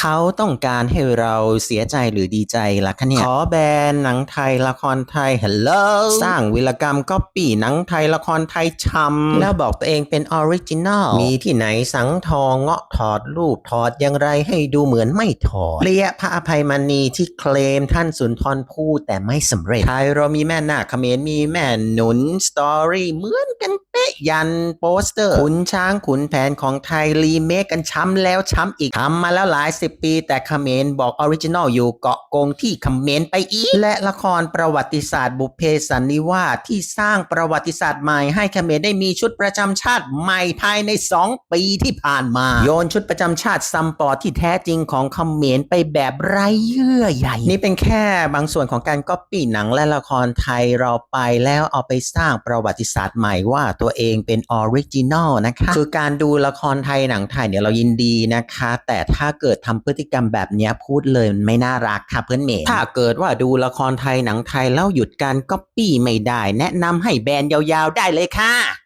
เขาต้องการให้เราเสียใจหรือดีใจล่ะคะเนี่ยขอแบนหนังไทยละครไทยฮัลโหลสร้างวิลกรรมก็ปีหนังไทยละครไทยชำแล้วบอกตัวเองเป็นออริจินัลมีที่ไหนสังทองเงาะถอดรูปถอดอย่างไรให้ดูเหมือนไม่ถอดเลียพระอภัยมณีที่เคลมท่านสุนทรภู่แต่ไม่สำเร็จไทยเรามีแม่นาคเขมรมีแม่หนุนสตอรี่เหมือนกัน เป๊ะยันโปสเตอร์ขุนช้างขุนแผนของไทยรีเมคกันช้ำแล้วช้ำอีกทำมาแล้วหลายสิบปี แต่เขมรบอกออริจินอลอยู่เกาะกงที่เขมรไปอีก และละครประวัติศาสตร์บุพเพสันนิวาสที่สร้างประวัติศาสตร์ใหม่ให้เขมรได้มีชุดประจำชาติใหม่ภายใน 2 ปีที่ผ่านมา โยนชุดประจำชาติซัมปอร์ที่แท้จริงของเขมรไปแบบไร้เยื่อใยนี่เป็นแค่บางส่วนของการก๊อปปี้หนังและละครไทยเราไปแล้วเอาไปสร้างประวัติศาสตร์ใหม่ว่าตัวเองเป็นออริจินอลนะคะคือการดูละครไทยหนังไทยเนี่ยเรายินดีนะคะ แต่ถ้าเกิดทำพฤติกรรมแบบเนี้ยพูดเลยมันไม่น่ารักค่ะเพื่อนเมย์ถ้าเกิดว่าดูละครไทยหนังไทยแล้วหยุดการก๊อปปี้ไม่ได้ แนะนำให้แบนยาวๆได้เลยค่ะ